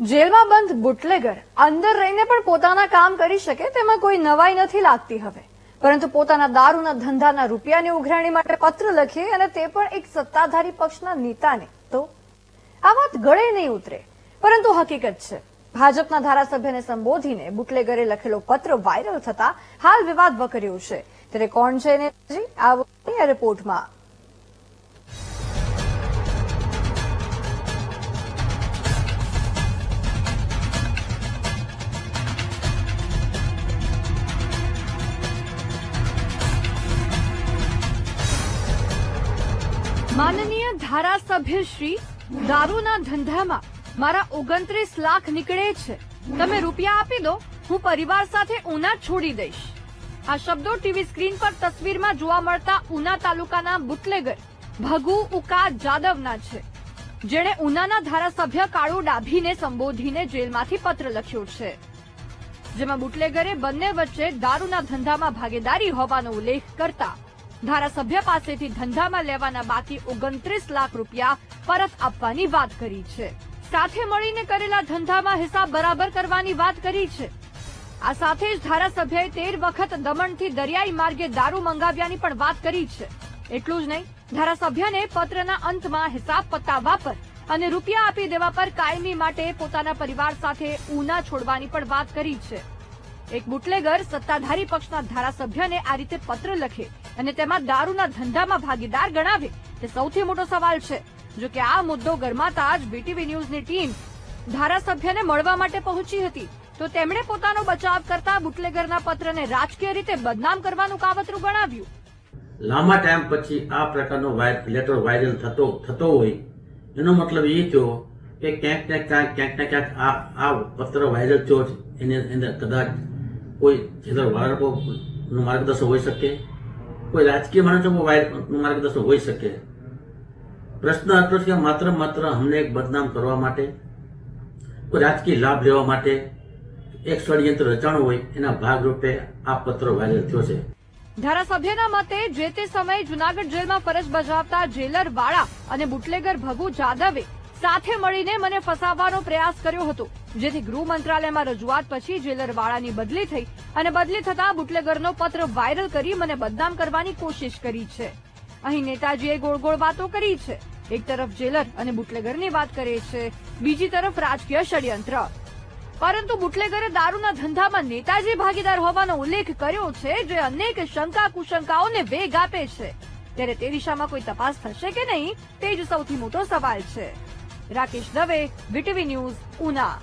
જેલમાં બંધ બુટલેગર અંદર રહીને પણ પોતાના કામ કરી શકે તેમાં કોઈ નવાઈ નથી લાગતી હવે. પરંતુ પોતાના દારૂના ધંધાના રૂપિયાની ઉઘરાણી માટે પત્ર લખીએ અને તે પણ એક સત્તાધારી પક્ષના નેતાને. તો આ વાત ગળે નહીં ઉતરે. પરંતુ હકીકત છે. ભાજપના ધારાસભ્યને સંબોધીને બુટલેગરે લખેલો પત્ર વાયરલ થતા હાલ વિવાદ વકર્યો છે. ત્યારે કોણ છે રિપોર્ટમાં. માનનીય ધારાસભ્ય શ્રી, દારૂના ધંધામાં મારા ઓગણત્રીસ લાખ નીકળે છે. તમે રૂપિયા આપી દો, હું પરિવાર સાથે ઉના છોડી દઈશ. આ શબ્દો ટીવી સ્ક્રીન પર તસવીરમાં જોવા મળતા ઉના તાલુકાના બુટલેગર, ભગુ ઉકા જાદવના છે. જેણે ઉનાના ધારાસભ્ય કાળુ ડાભીને સંબોધીને જેલમાંથી પત્ર લખ્યો છે. જેમાં બુટલેગરે બંને વચ્ચે દારૂના ધંધામાં ભાગીદારી હોવાનો ઉલ્લેખ કરતા ધારાસભ્ય પાસેથી ધંધામાં લેવાના બાકી ઓગણત્રીસ લાખ રૂપિયા પરત આપવાની વાત કરી છે. સાથે મળીને કરેલા ધંધામાં હિસાબ બરાબર કરવાની વાત કરી છે. આ સાથે જ ધારાસભ્યએ તેર વખત દમણથી દરિયાઈ માર્ગે દારૂ મંગાવ્યાની પણ વાત કરી છે. એટલું જ નહીં, ધારાસભ્યને પત્રના અંતમાં હિસાબ પતાવવા પર અને રૂપિયા આપી દેવા પર કાયમી માટે પોતાના પરિવાર સાથે ઉના છોડવાની પણ વાત કરી છે. એક બુટલેગર સત્તાધારી પક્ષના ધારાસભ્યને આ રીતે પત્ર લખે અને તેમાં દારૂના ધંધામાં ભાગીદાર ગણાવે. તે સૌથી મોટો સવાલ છે. જો કે આ મુદ્દો ગરમાતા જ બીટીવી ન્યૂઝની ટીમ ધારાસભ્યને મળવા માટે પહોંચી હતી, તો તેમણે પોતાનો બચાવ કરતા બુટલેગરના પત્રને રાજકીય રીતે બદનામ કરવાનું કાવતરું ગણાવ્યું. લાંબા ટાઈમ પછી આ પ્રકારનો લેટર વાયરલ થતો થતો હોય, એનો મતલબ એ થયો કે ક્યાંક ને ક્યાંક ક્યાંક ને ક્યાંક આ આ પત્ર વાયરલ થયો છે. એની અંદર કદાચ કોઈ છેતરવાળાનું માર્ગદર્શન હોઈ શકે કોઈ રાજકીય માણસો વાય- માર્ગદર્શન હોઈ શકે. પ્રશ્ન હતો કે માત્ર માત્ર અમને એક બદનામ કરવા માટે? કોઈ રાજકીય લાભ લેવા માટે? એક ષડયંત્ર રચાણું હોય, એના ભાગરૂપે આ પત્ર વાયરલ થયો છે. ધારાસભ્યના મતે જે તે સમયે જુનાગઢ જેલમાં ફરજ બજાવતા જેલર વાળા અને બુટલેગર ભગુ જાદવે સાથે મળીને મને ફસાવવાનો પ્રયાસ કર્યો હતો, જેથી ગૃહ મંત્રાલયમાં રજૂઆત પછી જેલર વાળાની બદલી થઈ અને બદલી થતા બુટલેગરનો પત્ર વાયરલ કરી મને બદનામ કરવાની કોશિશ કરી છે. અહીં નેતાજીએ ગોળ ગોળ વાતો કરી છે. એક તરફ જેલર અને બુટલેગરની વાત કરે છે, બીજી તરફ રાજકીય ષડયંત્ર. પરંતુ બુટલેગરે દારૂના ધંધામાં નેતાજી ભાગીદાર હોવાનો ઉલ્લેખ કર્યો છે, જે અનેક શંકા કુશંકાઓને વેગ આપે છે. ત્યારે તે દિશામાં કોઈ તપાસ થશે કે નહીં, તે જ સૌથી મોટો સવાલ છે. Rakesh Dave VTV news Una.